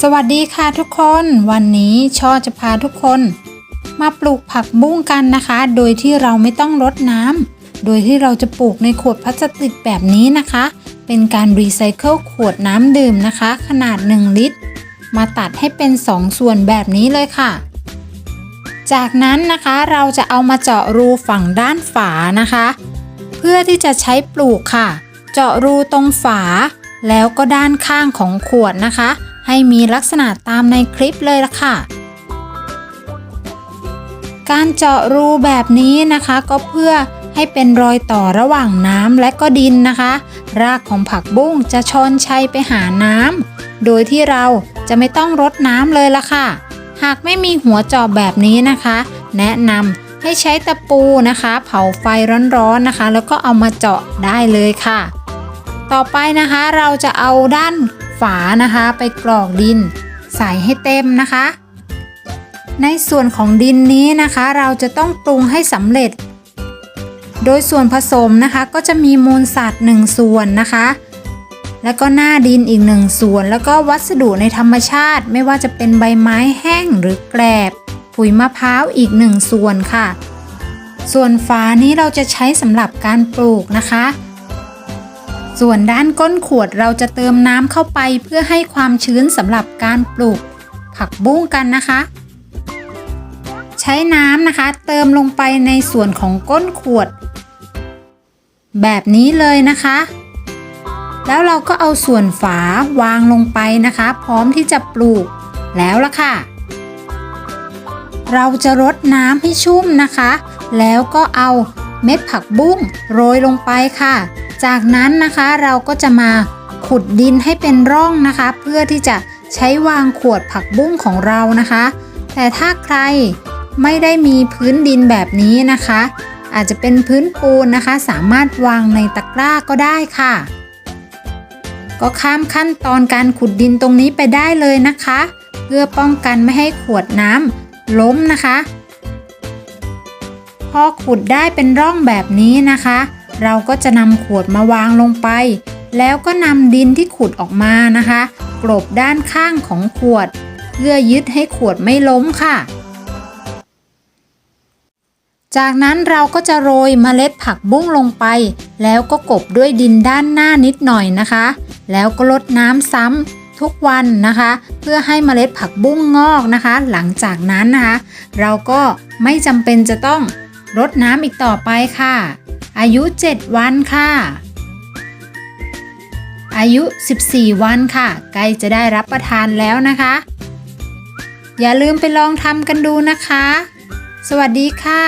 สวัสดีค่ะทุกคน วันนี้ช่อจะพาทุกคน มาปลูกผักบุ้งกันนะคะ โดยที่เราไม่ต้องรดน้ำโดยที่เราจะปลูกในขวดพลาสติกแบบนี้นะคะ เป็นการรีไซเคิลขวดน้ำดื่มนะคะ ขนาด 1 ลิตร มาตัดให้เป็น 2 ส่วนแบบนี้เลยค่ะ จากนั้นนะคะเราจะเอามาเจาะรูฝั่งด้านฝานะคะ เพื่อที่จะใช้ปลูกค่ะ เจาะรูตรงฝา แล้วก็ด้านข้างของขวดนะคะ ให้มีลักษณะตามในคลิปเลยละค่ะ การเจาะรูแบบนี้นะคะ ก็เพื่อให้เป็นรอยต่อระหว่างน้ำและก็ดินนะคะ รากของผักบุ้งจะชอนชัยไปหาน้ำโดยที่เราจะไม่ต้องรดน้ำเลยละค่ะ หากไม่มีหัวเจาะแบบนี้นะคะ แนะนำให้ใช้ตะปูนะคะ เผาไฟร้อนๆนะคะ แล้วก็เอามาเจาะได้เลยค่ะ ต่อไปนะคะเราจะเอาด้านฝานะคะไปกรอกดิน ใส่ให้เต็มนะคะ ในส่วนของดินนี้นะคะ เราจะต้องปรุงให้สำเร็จ โดยส่วนผสมนะคะก็จะมีมูลสัตว์1ส่วนนะคะ แล้วก็หน้าดินอีก1ส่วน แล้วก็วัสดุในธรรมชาติ ไม่ว่าจะเป็นใบไม้แห้งหรือแกลบ ปุ๋ยมะพร้าวอีก1ส่วนค่ะ ส่วนฝานี้เราจะใช้สำหรับการปลูกนะคะ ส่วนด้านก้นขวดเราจะเติมน้ำเข้าไปเพื่อให้ความชื้นสำหรับการปลูกผักบุ้งกันนะคะ ใช้น้ำนะคะ เติมลงไปในส่วนของก้นขวด แบบนี้เลยนะคะ แล้วเราก็เอาส่วนฝาวางลงไปนะคะ พร้อมที่จะปลูกแล้วละค่ะ เราจะรดน้ำให้ชุ่มนะคะ แล้วก็เอาเม็ดผักบุ้งโรยลงไปค่ะ จากนั้นนะคะเราก็จะมาขุดดินให้เป็นร่องนะคะ เพื่อที่จะใช้วางขวดผักบุ้งของเรานะคะ แต่ถ้าใครไม่ได้มีพื้นดินแบบนี้นะคะ อาจจะเป็นพื้นปูนนะคะ สามารถวางในตะกร้าก็ได้ค่ะ ก็ข้ามขั้นตอนการขุดดินตรงนี้ไปได้เลยนะคะ เพื่อป้องกันไม่ให้ขวดน้ำล้มนะคะ พอขุดได้เป็นร่องแบบนี้นะคะ เราก็จะนำขวดมาวางลงไป แล้วก็นำดินที่ขุดออกมานะคะ กลบด้านข้างของขวด เพื่อยึดให้ขวดไม่ล้มค่ะ จากนั้นเราก็จะโรยเมล็ดผักบุ้งลงไป แล้วก็กบด้วยดินด้านหน้านิดหน่อยนะคะ แล้วก็ลดน้ำซ้ำทุกวันนะคะ เพื่อให้เมล็ดผักบุ้งงอกนะคะ หลังจากนั้นนะคะ เราก็ไม่จำเป็นจะต้องรดน้ำอีกต่อไปค่ะ อายุ 7 วันค่ะ อายุ 14 วันค่ะใกล้จะได้รับประทานแล้วนะคะ อย่าลืมไปลองทำกันดูนะคะ สวัสดีค่ะ